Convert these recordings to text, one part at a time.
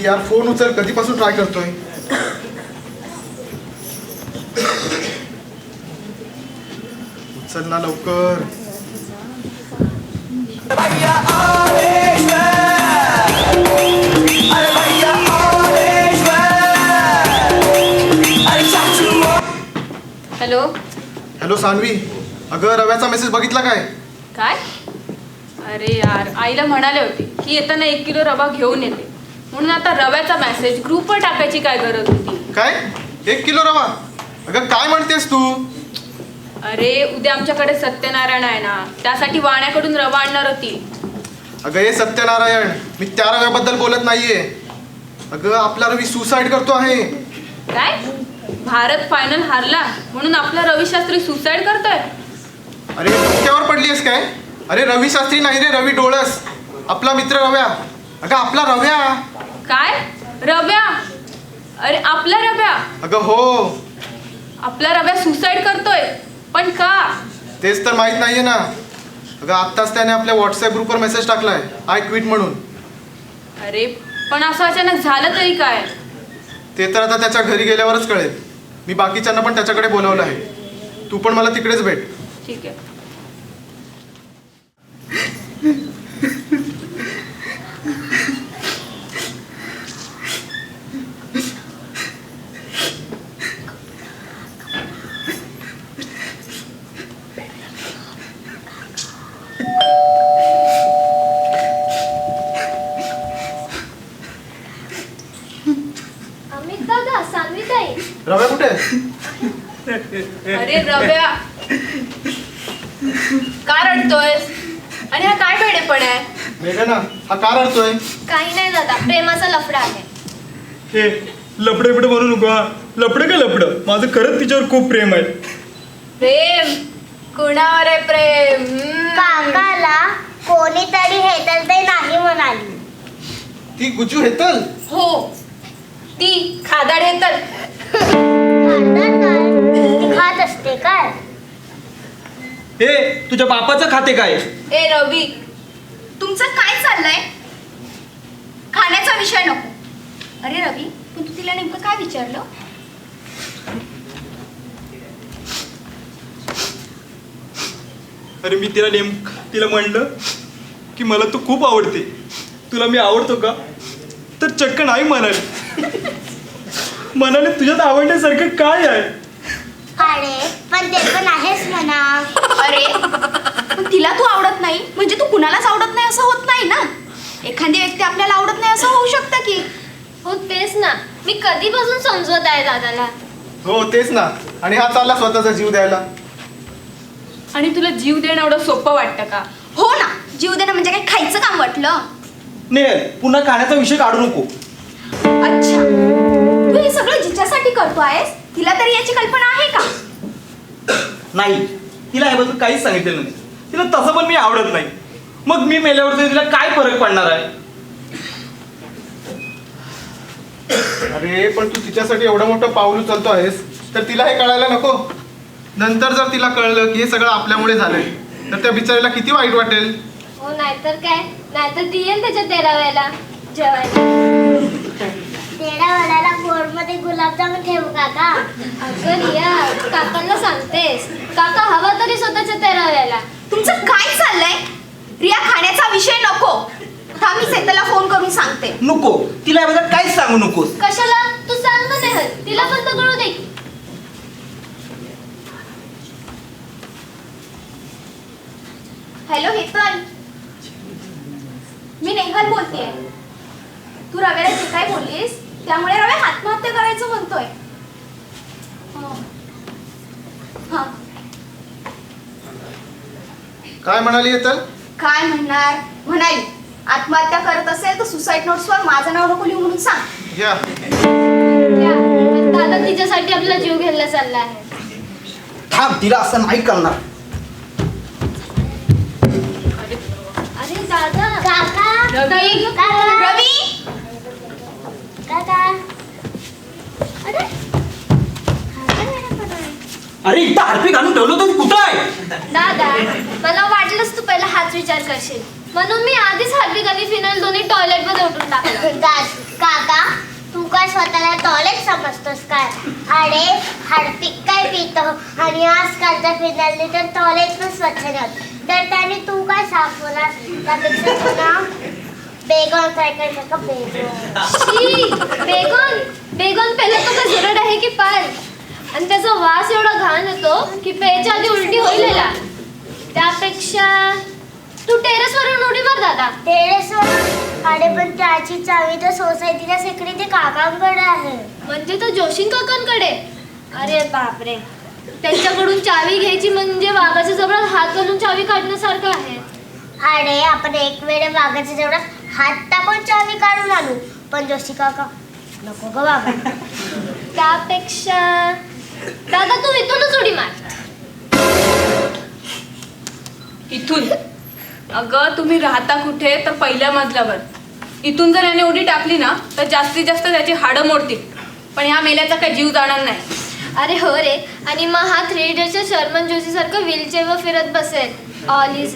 सान्वी यार फोन उचल कधीपासून ट्राय करतोय? उचल ना लवकर. हॅलो. हॅलो सान्वी. अगं रव्याचा मेसेज बघितला काय? काय? अरे यार आईला म्हणाले होते की येताना एक किलो रवा घेऊन येते. म्हणून आता रव्याचा मेसेज ग्रुपवर टाकायची काय गरज होती? काय? एक किलो रवा. अगं काय म्हणतेस तू? अरे उद्या आमच्याकडे सत्यनारायण आहे ना. त्यासाठी वाण्याकडून रवा आणणार होती. अगं हे सत्यनारायण मी त्या रव्याबद्दल बोलत नाहीये. अगं आपला रवी सुसाईड करतो आहे. काय? भारत फायनल हारला. म्हणून आपला रवी शास्त्री सुसाईड करतोय? अरे डोक्यावर पडलीस काय? अरे रवी शास्त्री नाही रे रवी डोळस. आपला मित्र रव्या. अगं आपला रव्या. काय? रव्या. अरे आपला रव्या. अगं हो. आपला रव्या सुसाईड करतोय. पण का? तेच तर माहीत नाहीये ना. अगं आत्ताच त्याने आपल्या व्हॉट्सअप ग्रुपवर मेसेज टाकलाय. आय क्विट म्हणून. अरे पण असं अचानक झालं तरी काय? ते तर आता त्याच्या घरी गेल्यावरच कळेल. मी बाकीच्यांना पण त्याच्याकडे बोलावलं आहे. तू पण मला तिकडेच भेट. ठीक आहे. अमित दादा सान्वीताई रव्या कुठे? अरे रव्या. का रडतोयस आणि हा काय वेडेपण आहे? मेघना हा का रडतोय काही नाही दादा प्रेमाचा लफडा आहे. हे लपडे बिडे म्हणू नको हा. लपडं काय लपडं माझं खरंच तिच्यावर खूप प्रेम आहे. प्रेम? कुणावर आहे प्रेम? हम्म. काकाला कोणीतरी हेतल ते नाही म्हणाली. ती गुजू हेतल? हो. ती खादाड येतात. खातात काय? ती खात असते काय? हे तुझ्या बापाचं खाते काय? ए रवी तुमचं काय चाललंय? खाण्याचा विषय नको. अरे रवी पण तू तिला नेमकं काय विचारलं? अरे मी तिला नेम तिला म्हणलं की मला तू खूप आवडते. तुला मी आवडतो का? तर चक्क नाही म्हणाले. म्हणाले तुझ्यात आवडण्यासारखं काय आहे? अरे पण ते पण आहेच म्हणा. अरे पण तिला तू आवडत नाही. म्हणजे तू कुणालाच आवडत नाही असं होत नाही ना? एखादी व्यक्ती आपल्याला आवडत नाही असं होऊ शकतं की? हो तेच ना. मी कधीपासून समजवत आहे दादाला? हो तेच ना. आणि हा चालला स्वतःचा जीव द्यायला. आणि तुला जीव देणं एवढं सोपं वाटतं का? हो ना. जीव देणं म्हणजे काय खायचं काम वाटलं? नेहल पुन्हा खाण्याचा विषय काढू नको. अच्छा. तू हे सगळं जिच्यासाठी करतो आहेस? तिला तरी याची कल्पना आहे का? नाही. तिला याबद्दल काहीच सांगितलेलं नाही. तिला तसं पण मी आवडत नाही. मग मी मेल्यावर तरी तिला काय फरक पडणार आहे? अरे पण तू तिच्यासाठी एवढं मोठं पाऊल उचलतो आहेस तर तिला हे कळायला नको. नंतर जर तिला कळलं की हे सगळं आपल्यामुळे झालंय तर त्या बिचारीला किती वाईट वाटेल? हो नाहीतर काय? नाहीतर ती येईल त्याच्या तेराव्याला जेवायला. मध्ये गुलाबजामुन ठेवू काका? अगं रिया काकांना सांगतेस. काका हवा तरी स्वतःच्या तेराव्याला तुमचं काय चाललंय? रिया खाण्याचा विषय नको. थांब मी सेतला फोन करून सांगते. नको. तिला याबद्दल काहीच सांगू नकोस. कशाला? तू सांग ना नेहल तिला पण तर कळू दे हॅलो हेतल. मी नेहल बोलतेय. तू रव्याला जे काय बोललीस त्यामुळे रव्या आत्महत्या करायचं म्हणतोय. हं. हं. काय म्हणाली हेतल काय म्हणणार? म्हणाली आत्महत्या करत असेल तर सुसाईड नोट्सवर माझं नाव नको लिहू म्हणून सांग. दादा तिच्यासाठी आपला जीव घ्यायला चालला आहे थांब तिला असं नाही करणार. अरे दादा. काका रवी? काका अरे. इथं हार्पिक आणून ठेवलं तर कुठं आहे? दादा मला वाटलंच तू पहिला हाच विचार करशील. म्हणून मी आधीच हार्दिक आणि फिनाल दोन्ही टॉयलेटमध्ये उठून टाकलं. दास काका तू काय स्वतःला टॉयलेट समजतोस काय अरे हार्पिक काय पितो? आणि आजकालच्या फिनालने तर टॉयलेट पण स्वच्छ नव्हत तर त्याने तू काय त्यापेक्षा तुला बेगॉन काय करायचं का बेगॉन। शी बेगोन बेगोन पहिला तो का जुरड आहे की पाल आणि त्याचा वास एवढा घाण येतो की प्यायच्या आधी उलटी होईल. त्यापेक्षा तू टेरेस वरून उडी मार दादा। टेरेसवर अरे पण त्याची चावी तर सोसायटीच्या सेक्रेटरी काकांकडे आहे. म्हणजे तर जोशीन काकांकडे? अरे बापरे. त्यांच्याकडून चावी घ्यायची म्हणजे वाघाच्या जवळ हात घालून चावी काढण्यासारखं आहे. अरे आपण एक वेळे वाघाच्या जेवढात हात टाकून चावी काढून आणू. पण जोशी काका नको ग बाबा. त्यापेक्षा दादा तू इथूनच उडी मार. इथून? अगं तुम्ही राहता कुठे? तर पहिल्या मजल्यावर. इथून जर याने उडी टाकली ना तर जास्तीत जास्त त्याची हाडं मोडतील. पण ह्या मेल्याचा काही जीव जाणार नाही. अरे हो रे आणि मग हा थ्री इडियटच्या शर्मन जोशी सारखं व्हीलचेअरवर फिरत बसेल. ऑल इज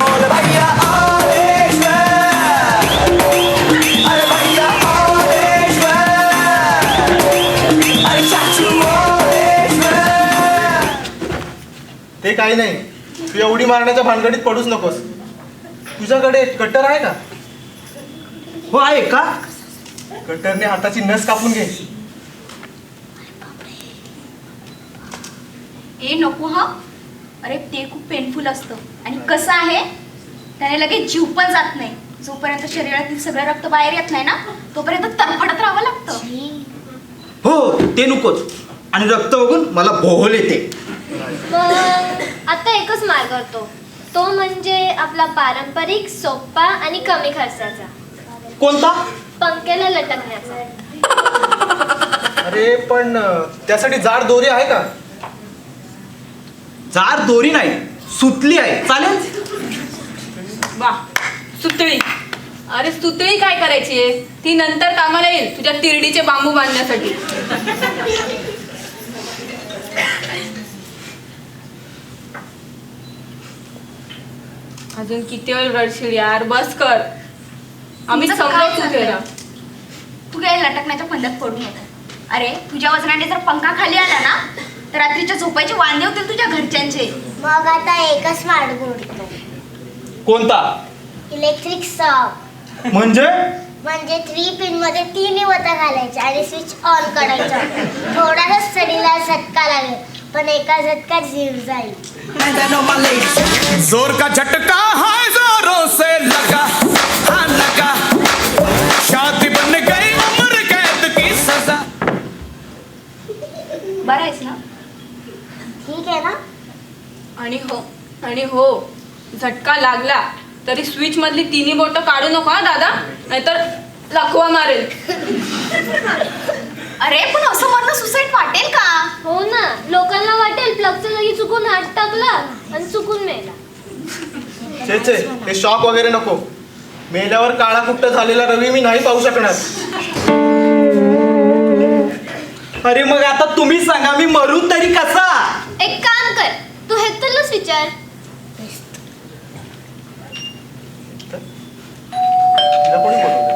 ते काही नाही. तू एवढी मारण्याच्या भानगडीत पडूच नकोस. तुझ्याकडे कट्टर आहे का? हो आहे का? कट्टरने हाताची नस कापून घे. ए नको हा. अरे ते खूप पेनफुल असतं. आणि कसं आहे? त्याने लगेच जीव पण जात नाही. जोपर्यंत शरीरातील सगळं रक्त बाहेर येत नाही ना तोपर्यंत तरफडत राहावं लागतं. हो ते नकोच. आणि रक्त बघून मला भोवल येते. मग आता एकच मार्ग करतो तो म्हणजे आपला पारंपरिक सोप्पा आणि कमी खर्चाचा. कोणता? पंख्याला लटकण्याचा. अरे पण अं, त्यासाठी जाड दोरी आहे का? जार दोरी नाही सुतली आहे. चालेल? वा सुतळी. अरे सुतळी काय करायची आहे? ती नंतर कामाला येईल तुझ्या तिरडीचे बांबू बांधण्यासाठी. अजून किती वेळ रडशील यार? बस कर. आम्ही तुमचं काय समजवतो चाललंय? त्याला तू काय लटकण्याच्या फंद्यात पडू नको अरे तुझ्या वजनाने जर पंखा खाली आला ना तर रात्रीच्या झोपायचे वांदे होतील तुझ्या घरच्यांचे. मग आता एकच मार्ग उरतो कोणता? Electric sock. म्हणजे? म्हणजे थ्री पिनमध्ये तीन वता घालायचे आणि स्विच ऑन करायचा. थोडासा स्टडीला झटका लागेल. पण एका झटका जीव जाईल. जोर का झटका? है जोरों से लगा। हाँ लगा। शादी बन गई उम्र कैद की सजा। बरं आहेस ना? ठीक आहे ना? आणि हो आणि हो झटका लागला तरी स्विच मधली तिन्ही बोट काढू नको हा दादा. नाहीतर लखवा मारेल. अरे पण असं मरण सुसाईड वाटेल का? हो ना. लोकांना वाटेल प्लगच्या जागी चुकून हात टाकला आणि चुकून मेला. छे छे हे शॉक वगैरे नको. मेल्यावर काळा कुट्ट झालेला रवी मी नाही पाहू शकणार. अरे मग आता तुम्ही सांगा मी मरू तरी कसा? एक काम कर तू हेतलच विचार. तिला कोणी बोलवलं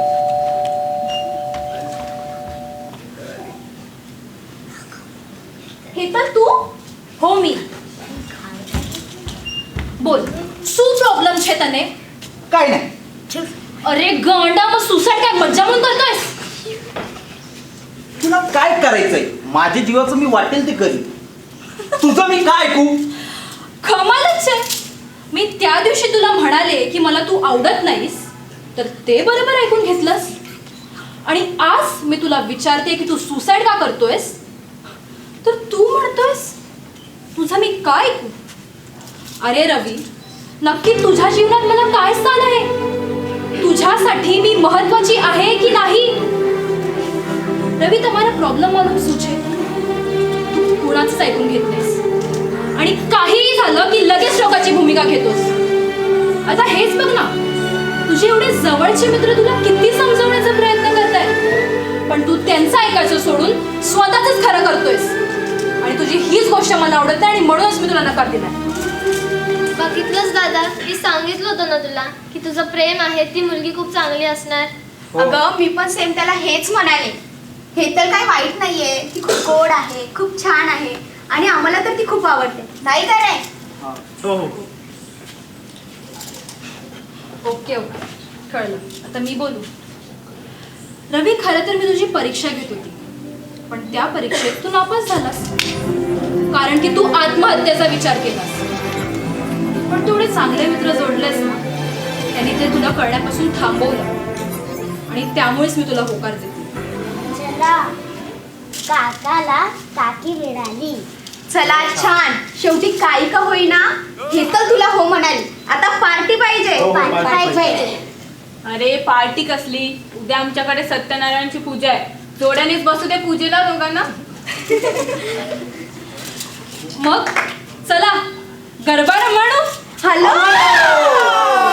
હો મી બોલ શું પ્રોબ્લેમ છે તને काय नाही અરે ગાંડામાં સુસાઇડ काय મજા म्हणून करतोयस तुला काय करायचंय माझ्या जीवाचं मी वाटेल ते करी तुझं मी काय ऐकू कमालच आहे मी त्या दिवशी तुला म्हणाले की मला तू आवडत नाहीस तर ते बरोबर ऐकून घेतलंस आणि आज मी तुला विचारते की तू सुसाईड का करतोयस तर तू म्हणतोयस तुझं मी काय ऐकू? अरे रवी नक्की तुझ्या जीवनात मला काय स्थान आहे? तुझ्यासाठी मी महत्वाची आहे की नाही? रवी तुम्हाला प्रॉब्लेम मालूम सुचे तू कुणाचंच ऐकून घेत नाहीस. आणि काहीही झालं की लगेच लोकांची भूमिका घेतोस. आता हेच बघ ना. तुझे एवढे जवळचे मित्र तुला किती समजवण्याचा प्रयत्न करतायत. पण तू त्यांचं ऐकायचं सोडून स्वतःच खरं करतोयस. तुझी हीच गोष्ट मला आवडत नाही आणि म्हणूनच मी तुला नकार दिलाय. बघ बघितलंच दादा मी सांगितलं होतं ना तुला की तुझं प्रेम आहे ती मुलगी खूप चांगली असणार. हो. अगं मी पण सेम त्याला हेच म्हणाले. हे तर काही वाईट नाहीये. ती खूप गोड आहे खूप छान आहे आणि आम्हाला तर ती खूप आवडते. नाही का रे? हो हो. Okay okay. कळलं. आता मी बोलू. रवी खरं तर मी तुझी परीक्षा घेत होती. पण त्या परीक्षेत तू नापास झालास. कारण की तू आत्महत्येचा विचार केलास. पण तेवढे चांगले मित्र जोडलेस ना त्यांनी ते तुला कळण्यापासून थांबवलं. आणि त्यामुळेच मी तुला होकार देते. चला काकाला काकी मिळाली. चला छान. शेवटी काही का होईना हे तर तुला हो म्हणाली. आता पार्टी पाहिजे. हो, हो, पाय पाय- पाहिजे. अरे पार्टी कसली? उद्या आमच्याकडे सत्यनारायणची पूजा आहे. जोड्यानेच बसू दे पूजेला दोघांना. मग चला गरबा म्हणू हॅलो! हो!